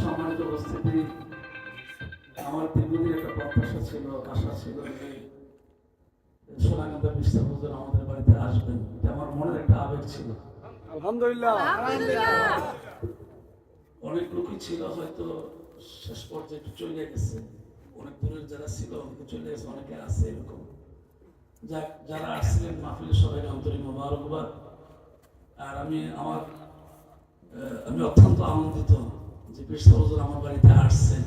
সম্মানিত উপস্থিতি আমার দীর্ঘদিন একটা প্রত্যাশা ছিল আশা ছিল যে সোনাকান্দা বিশ্বাস আমাদের বাড়িতে আসবেন। এটা আমার মনের একটা আবেগ ছিল। আলহামদুলিল্লাহ। অনেক লোকই ছিল হয়তো শেষ পর্যায়ে একটু চলে গেছে। অনেক দূরের যারা ছিল অনেকে চলে গেছে অনেকে আছে এরকম। যাক যারা আসছিলেন মাহফিলে সবাই আন্তরিক মোবারকবাদ। আর আমি আমার আমি অত্যন্ত আনন্দিত যে বিশ্বাস হুজুর আমার বাড়িতে আসছেন।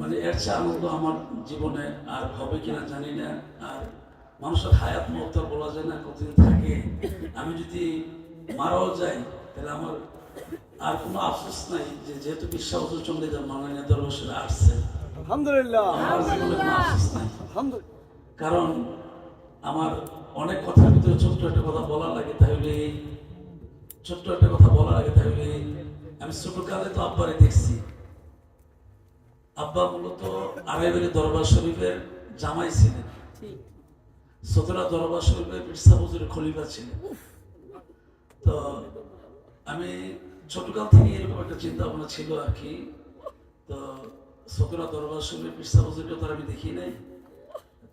মানে এর চেয়ে আনন্দ আমার জীবনে আর হবে কিনা জানি না। আর মানুষের হায়াত মত বলা যায় না কতদিন থাকে। আমি যদি মারাও যাই তাহলে আমার আর কোনো আফসোস নাই যে যেহেতু বিশ্বাস চলে যান মাননীয় দরবেশরা আসছে। আলহামদুলিল্লাহ। আমার জীবনে কোনো আফসোস নাই। কারণ আমার অনেক কথার ভিতরে ছোট্ট একটা কথা বলা লাগে তাহলে এই ছোট্ট একটা কথা বলা লাগে তাহলে আমি ছোটকালে তো আব্বারে দেখছি। আব্বা মূলত আড়াইবাড়ি দরবার শরীফের জামাই ছিলেন। সতেরা দরবার শরীফের বিরসা হুজুরের খলিফা ছিলেন। তো আমি ছোটকাল থেকে এরকম একটা চিন্তা ভাবনা ছিল আর কি। তো সতেরা দরবার শরীফের বিরসা হুজুরকে তো আমি দেখি নাই।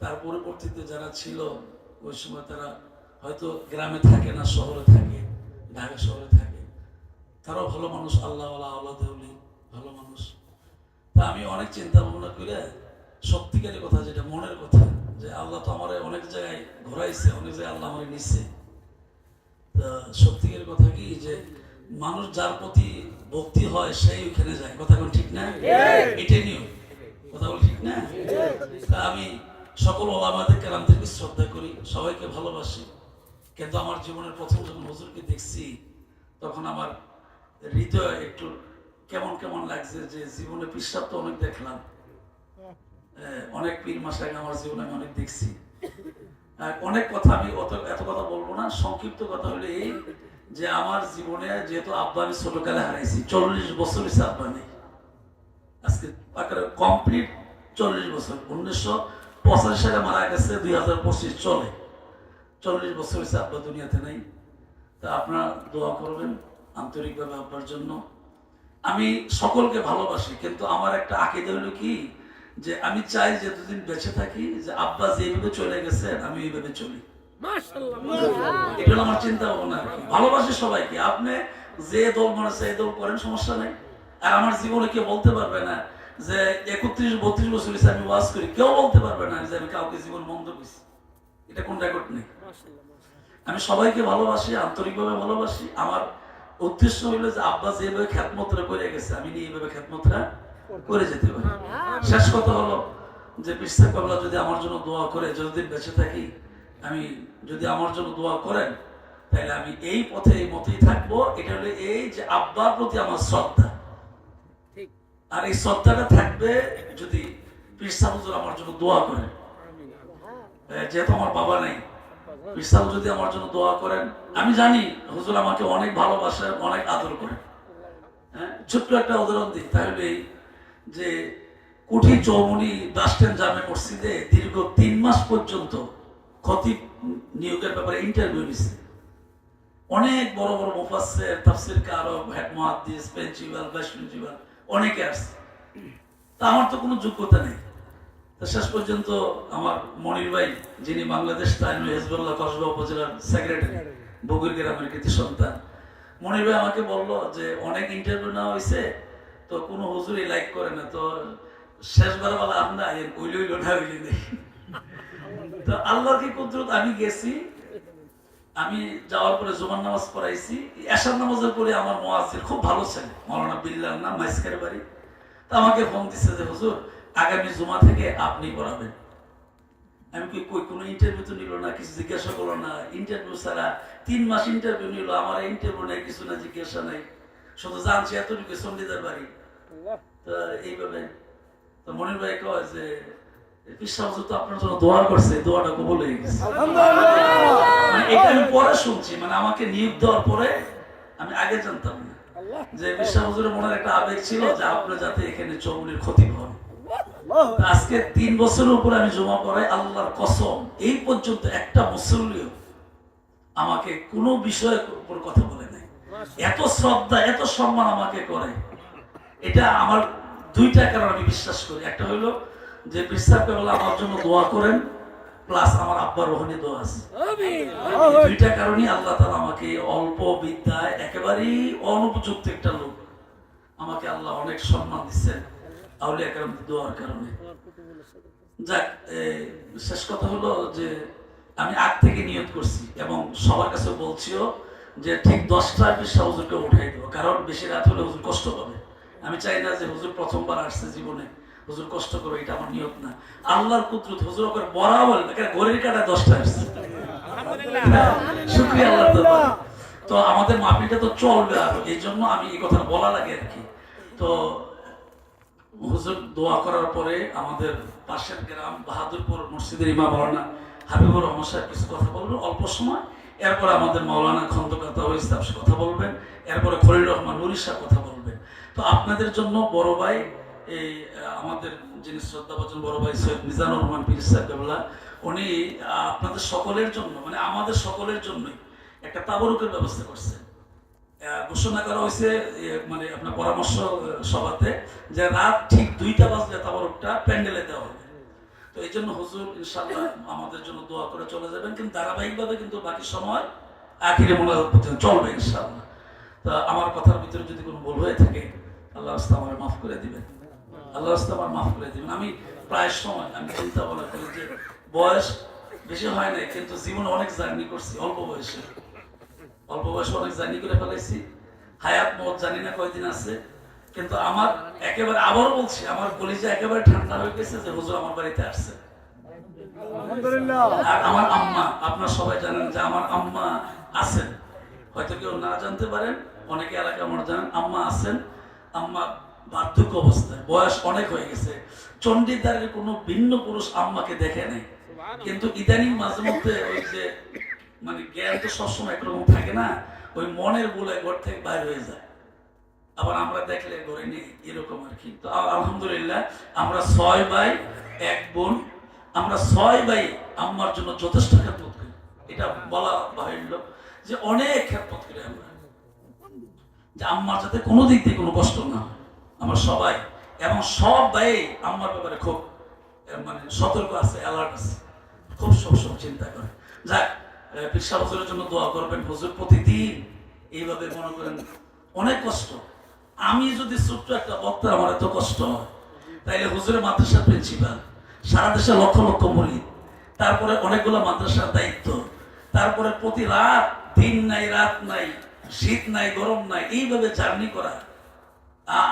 তার পরবর্তীতে যারা ছিল, ওই সময় তারা হয়তো গ্রামে থাকে না, শহরে থাকে। ঢাকা শহরে থাকে। তারাও ভালো মানুষ আল্লাহ আল্লাহ দেউলি ভালো মানুষ। তা আমি অনেক চিন্তা ভাবনা করে সত্যিকারের কথা যেটা মনের কথা যে আল্লাহ তো আমার অনেক জায়গায় ঘোরাইছে অনেক জায়গায় আল্লাহ আমার নিচ্ছে তা সত্যিকারের কথা কি যে মানুষ যার প্রতি ভক্তি হয় সেই ওখানে যায়। কথা কোন ঠিক না? এটাই নিয়ম। কথা বল ঠিক না? তা আমি সকল ওলামাদের কেরামদেরকে শ্রদ্ধা করি সবাইকে ভালোবাসি। কিন্তু আমার জীবনের প্রথম যখন হুজুরকে দেখছি, তখন আমার হৃদয় একটু কেমন কেমন লাগছে যে জীবনে পিসাব তো অনেক দেখলাম। অনেক পীর মাসাকে আমার জীবনে আমি অনেক দেখছি। অনেক কথা আমি অত, এত কথা বলব না, সংক্ষিপ্ত কথা হলো এই যে আমার জীবনে যেহেতু আব্বা আমি ছোটকালে হারাইছি, চল্লিশ বছর হয়েছে আব্বা নেই আজকে কমপ্লিট চল্লিশ বছর। উনিশশো পঁচাশি সালে মারা গেছে, দুই হাজার পঁচিশ চলে। চল্লিশ বছর হয়েছে আব্বা দুনিয়াতে নেই। তা আপনারা দোয়া করবেন আন্তরিকভাবে আব্বার জন্য। আমি সকলকে ভালোবাসি কিন্তু আমার একটা আকিদা হলো কি? যে আমি চাই যে দুদিন বেঁচে থাকি যে আব্বা যেভাবে চলে গেছেন আমি এইভাবে চলি। এটা আমার চিন্তা ভাবনা আর কি। ভালোবাসি সবাইকে। আপনি যে দল মনে দল করেন সমস্যা নেই। আর আমার জীবনে কেউ বলতে পারবে না যে একত্রিশ বত্রিশ বছর আমি ওয়াজ করি। কেউ বলতে পারবে না যে আমি কাউকে জীবন মন্দ করছি। এটা কোন রেকর্ড নেই? আমি সবাইকে ভালোবাসি আন্তরিকভাবে ভালোবাসি। আমার উদ্দেশ্য হইল যে আব্বা যেভাবে খ্যাতমতরা করে গেছে আমি নিয়ে এইভাবে খ্যাতমতরা করে যেতে পারি। শেষ কথা হলো যে বিশ্বাস করলা যদি আমার জন্য দোয়া করে যতদিন বেঁচে থাকি আমি যদি আমার জন্য দোয়া করেন তাহলে আমি এই পথে এই মতেই থাকব। এটা হলো এই যে আব্বার প্রতি আমার শ্রদ্ধা। আর এই শ্রদ্ধাটা থাকবে যদি পিসা হুজুর আমার জন্য দোয়া করেন। যেহেতু আমার বাবা নেই। পিসাল যদি আমার জন্য দোয়া করেন, আমি জানি হুজুর আমাকে অনেক ভালোবাসেন অনেক আদর করেন হ্যাঁ ছোট্ট একটা উদাহরণ দিই, তাহলে যে কুঠি চৌমনি বাস স্ট্যান্ড জামে মসজিদে দীর্ঘ তিন মাস পর্যন্ত খতিব নিয়োগের ব্যাপারে ইন্টারভিউ নিছে। অনেক বড় বড় মুফাসসির তাফসীর কারক হেড মুহাদ্দিস প্রিন্সিপাল ভাইস প্রিন্সিপাল অনেকে আসছে। তা আমার তো কোনো যোগ্যতা নেই। তো শেষ পর্যন্ত আমার মনির ভাই, যিনি বাংলাদেশ তাইনুল হেজবুল্লাহ কসবা উপজেলার সেক্রেটারি বগুর গ্রামের কৃতি সন্তান, মনির ভাই আমাকে বলল যে অনেক ইন্টারভিউ নেওয়া হয়েছে তো কোনো হুজুরই লাইক করে না, তো শেষবার বেলা আমরা ওইল ওইল না, হইলি নেই। তো আল্লাহর কি কুদরত, আমি গেছি, আমি যাওয়ার পরে জুমার নামাজ পড়াইছি, এশার নামাজের পরে আমার মোয়াজির খুব ভালো ছেলে, মৌলানা বিল্লার নাম, মাইসকার বাড়ি। তা আমাকে ফোন দিচ্ছে যে, হুজুর আগামী জুমা থেকে আপনি পড়াবেন। আমি কি কই কোনো ইন্টারভিউ তো নিল না কিছু জিজ্ঞাসা করল না। ইন্টারভিউ ছাড়া তিন মাস ইন্টারভিউ নিল আমার ইন্টারভিউ নেই কিছু না জিজ্ঞাসা নাই। শুধু জানছি এতটুকু সন্ধিদার বাড়ি। তো এইভাবে। তো মনির ভাই কয় যে বিশ্বাস তো আপনার জন্য দোয়া করছে দোয়াটা কবল হয়ে গেছে। মানে এটা আমি পরে শুনছি মানে আমাকে নিয়োগ দেওয়ার পরে আমি আগে জানতাম না। যে বিশ্বাস মনের একটা আবেগ ছিল যে আপনার যাতে এখানে চৌমনির ক্ষতি আল্লাহ আজকে তিন বছরের উপরে আমি জমা পড়াই আল্লাহর কসম। এই পর্যন্ত একটা মুসল্লিও আমাকে কোনো বিষয়ের উপর কথা বলে নাই। এত শ্রদ্ধা এত সম্মান আমাকে করে। এটা আমার দুইটা কারণ আমি বিশ্বাস করি। একটা হলো যে বিশ্বাস কেবল আমার জন্য দোয়া করেন প্লাস আমার আব্বার রোহনী দোয়া আছে। দুইটা কারণে আল্লাহ তালা আমাকে অল্প বিদ্যায় একেবারেই অনুপযুক্ত একটা লোক। আমাকে আল্লাহ অনেক সম্মান দিচ্ছেন। আউলিয়া কারণ দোয়ার কারণে। যাক শেষ কথা হলো যে আমি আগ থেকে নিয়ত করছি এবং সবার কাছে বলছিও যে ঠিক দশটার বেশি হুজুরকে উঠাই দেবো কারণ বেশি রাত হলে হুজুর কষ্ট পাবে। আমি চাই না যে হুজুর প্রথমবার আসছে জীবনে হুজুর কষ্ট করবে এটা আমার নিয়ত না। আল্লাহর কুদরত হুজুর ওকে বরাবর এখানে ঘড়ির কাটা দশটা আসছে। শুক্রিয়া আল্লাহ। তো আমাদের মাহফিলটা তো চলবে আর এই জন্য আমি এই কথাটা বলা লাগে আর কি। তো হুজুর দোয়া করার পরে আমাদের পাশের গ্রাম বাহাদুরপুর মসজিদের ইমা মাওলানা হাবিবুর রহমান সাহেব কিছু কথা বলবেন, অল্প সময়। এরপরে আমাদের মাওলানা খন্দকার ইসলাম কথা বলবেন, এরপরে খলিল রহমান সাহেব কথা বলবেন। তো আপনাদের জন্য বড় ভাই এই আমাদের যিনি শ্রদ্ধাভাজন বড় ভাই সৈয়দ মিজানুর রহমান পীর সাহেব কেবলা, উনি আপনাদের সকলের জন্য মানে আমাদের সকলের জন্যই একটা তাবরুকের ব্যবস্থা করছেন। ঘোষণা করা হয়েছে মানে আপনার পরামর্শ সভাতে যে রাত ঠিক দুইটা বাজলে তাবরকটা প্যান্ডেলে দেওয়া হবে। তো এই জন্য হুজুর ইনশাল্লাহ আমাদের জন্য দোয়া করে চলে যাবেন, কিন্তু ধারাবাহিকভাবে কিন্তু বাকি সময় আখিরে পর্যন্ত চলবে ইনশাল্লাহ তা আমার কথার ভিতরে যদি কোনো ভুল হয়ে থাকে আল্লাহ রাস্তা আমার মাফ করে দিবেন। আল্লাহ রাস্তা আমার মাফ করে দিবেন। আমি প্রায় সময়, আমি চিন্তা ভাবনা করি যে বয়স বেশি হয় নাই, কিন্তু জীবনে অনেক জার্নি করছি, অল্প বয়সে। অল্প বয়সে অনেক জার্নি করে ফেলাইছি। হায়াত মত জানি না কয়দিন আছে। কিন্তু আমার একেবারে আবার বলছি আমার কলিজা একেবারে ঠান্ডা হয়ে গেছে যে হুজুর আমার বাড়িতে আসছে। আর আমার আম্মা আপনারা সবাই জানেন যে আমার আম্মা আছেন। হয়তো কেউ না জানতে পারেন অনেকে এলাকা আমার জানেন আম্মা আছেন। আম্মা বার্ধক্য অবস্থায় বয়স অনেক হয়ে গেছে। চণ্ডীদারের কোনো ভিন্ন পুরুষ আম্মাকে দেখে নাই। কিন্তু ইদানিং মাঝে মধ্যে ওই যে মানে জ্ঞান তো সবসময় একরকম থাকে না, ওই মনের বলে ঘর থেকে বাইর হয়ে যায়। আবার আমরা দেখলে ঘরে নেই এরকম আর কি। তো আলহামদুলিল্লাহ, আমরা ছয় ভাই, এক বোন, আমরা ছয় ভাই আম্মার জন্য যথেষ্ট খেদমত করি। এটা বলা বাহিল্য যে অনেক খেদমত করি আমরা। যে আম্মার যাতে কোনো দিক দিয়ে কোনো কষ্ট না আমরা সবাই, এবং সব ভাই আম্মার ব্যাপারে খুব মানে সতর্ক আছে অ্যালার্ট আছে। খুব সবসময় চিন্তা করে। যাক সাহেব হুজুরের জন্য দোয়া করবেন। হুজুর, প্রতিদিন এইভাবে মনে করেন, অনেক কষ্ট। আমি যদি ছোট্ট একটা বক্তা, আমার এত কষ্ট তাইলে হুজুরের মাদ্রাসার প্রিন্সিপাল, সারা দেশে লক্ষ লক্ষ তারপরে অনেকগুলো মাদ্রাসার দায়িত্ব। তারপরে প্রতি রাত, দিন নাই, রাত নাই, শীত নাই, গরম নাই, এইভাবে জার্নি করা।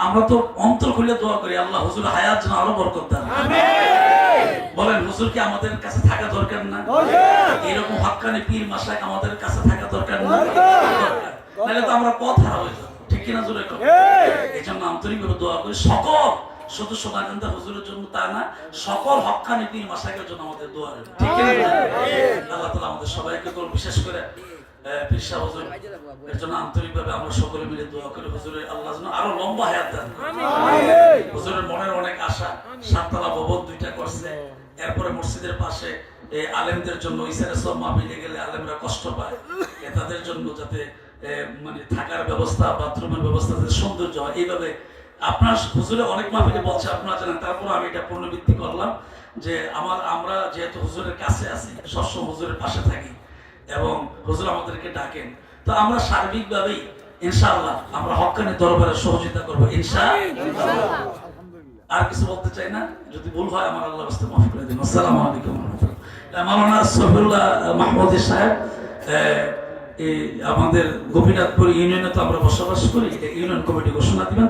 আমরা তো অন্তর খুলে দোয়া করি, আল্লাহ হুজুর হায়াত যেন আরও বরকত দান বলেন হুজুর কি আমাদের কাছে থাকা দরকার না? এরকম হক্কানি পীর মাসাক আমাদের কাছে থাকা দরকার না। দরকার। তো আমরা পথ হারা হয়ে যাব। ঠিক কিনা জোরে এই। জন্য আন্তরিকভাবে দোয়া করি। সকল শুধু সোনাকান্তা হুজুরের জন্য তা না সকল হক্কানি পীর মাসাকের জন্য আমাদের দোয়া ঠিক কিনা আল্লাহ তালা আমাদের সবাইকে করুন বিশেষ করে আহ, হুজুর। এর জন্য আন্তরিকভাবে আমরা সকলে মিলে দোয়া করি। হুজুরের আল্লাহ যেন আরও লম্বা হায়াত দান হুজুরের মনের অনেক আশা সাততলা ভবন দুইটা করছে। এরপরে মসজিদের পাশে আলেমদের জন্য ইসারে সব মাহফিলে গেলে আলেমরা কষ্ট পায়। তাদের জন্য যাতে মানে থাকার ব্যবস্থা, বাথরুমের ব্যবস্থা, যাতে সৌন্দর্য হয়। এইভাবে আপনার হুজুরে অনেক মাহফিলে বলছে, আপনারা জানেন, তারপর আমি এটা পুনরাবৃত্তি করলাম যে আমার, আমরা যেহেতু হুজুরের কাছে আছি, সবসময় হুজুরের পাশে থাকি এবং হুজুর আমাদেরকে ডাকেন। তো আমরা সার্বিকভাবেই, ইনশাআল্লাহ, আমরা হক্কানি দরবারে সহযোগিতা করব ইনশা আর কিছু বলতে চাই না? যদি ভুল হয়, আমার আল্লাহ রাস্তায় মাফ করে দিন। আসসালামু আলাইকুম মাওলানা সফিউল্লাহ মাহমুদি সাহেব আমাদের গোপীনাথপুর ইউনিয়নে তো আমরা বসবাস করি, এটা ইউনিয়ন কমিটি ঘোষণা দিবেন।